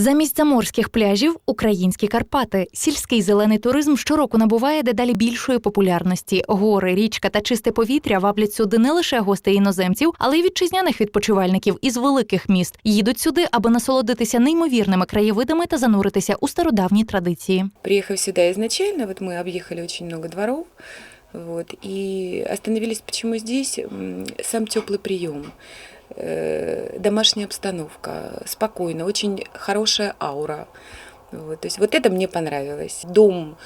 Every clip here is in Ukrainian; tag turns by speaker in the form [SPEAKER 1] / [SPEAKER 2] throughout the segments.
[SPEAKER 1] Замість заморських пляжів українські Карпати. Сільський зелений туризм щороку набуває дедалі більшої популярності. Гори, річка та чисте повітря ваблять сюди не лише гостей іноземців, але й вітчизняних відпочивальників із великих міст. Їдуть сюди, аби насолодитися неймовірними краєвидами та зануритися у стародавні традиції.
[SPEAKER 2] Приехав сюда изначально, вот мы объехали очень много дворов, вот, и остановились почему здесь, М, сам теплый прием, э, домашняя обстановка, спокойно, очень хорошая аура. Вот, то есть вот это мне понравилось. Дом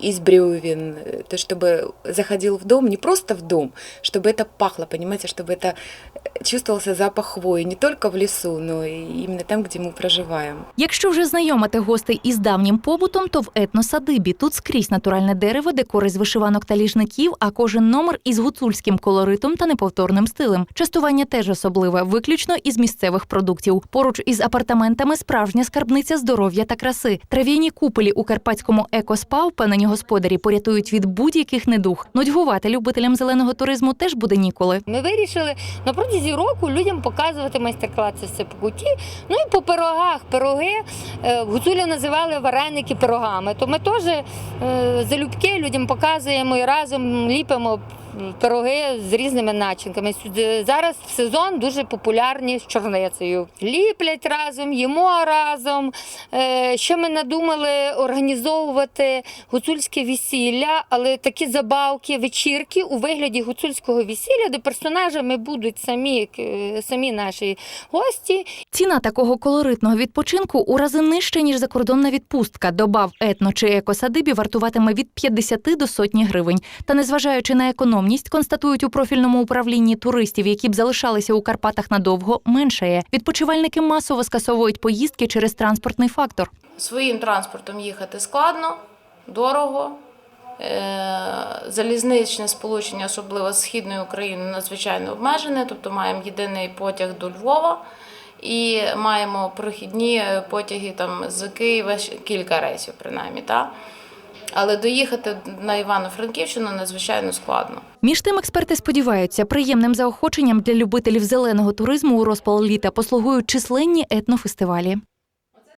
[SPEAKER 2] из бревен, э, то чтобы заходил в дом, не просто в дом, чтобы это пахло, понимаете, чтобы это э, чувствовался запах хвои не только в лесу, но и именно там, где мы проживаем.
[SPEAKER 1] Якщо вже знайомити гостей із давнім побутом, то в етносадибі тут скрізь натуральне дерево, декори з вишиванок та ліжників, а кожен номер із гуцульським колоритом та неповторним стилем. Частування теж особливе, виключно із місцевих продуктів. Поруч із апартаментами справжня скарбниця здоров'я та краси. Трав'яні куполі у карпатському екоспа, впевнені господарі, порятують від будь-яких недуг. Нудьгувати любителям зеленого туризму теж буде ніколи.
[SPEAKER 3] Ми вирішили на протязі року людям показувати майстер-класи з сипкуті. Ну і по пирогах. Пироги гуцуля називали вареники пирогами. То ми теж е, залюбки людям показуємо і разом ліпимо пироги з різними начинками. Зараз в сезон дуже популярні з чорницею. Ліплять разом, їмо разом. Е, Ще ми надумали організовувати гуцульське весілля, але такі забавки, вечірки у вигляді гуцульського весілля, де персонажами будуть самі, е, самі наші гості.
[SPEAKER 1] Ціна такого колоритного відпочинку у рази нижча, ніж закордонна відпустка. Добав етно чи екосадибі вартуватиме від 50 до сотні гривень. Та незважаючи на економність, констатують у профільному управлінні туристів, які б залишалися у Карпатах надовго, меншає. Відпочивальники масово скасовують поїздки через транспортний фактор.
[SPEAKER 4] Своїм транспортом їхати складно, дорого. Е, Залізничне сполучення, особливо з східної України, надзвичайно обмежене. Тобто маємо єдиний потяг до Львова і маємо прохідні потяги там з Києва кілька рейсів, принаймні. Та? Але доїхати на Івано-Франківщину надзвичайно складно.
[SPEAKER 1] Між тим, експерти сподіваються, приємним заохоченням для любителів зеленого туризму у розпал літа послугують численні етнофестивалі.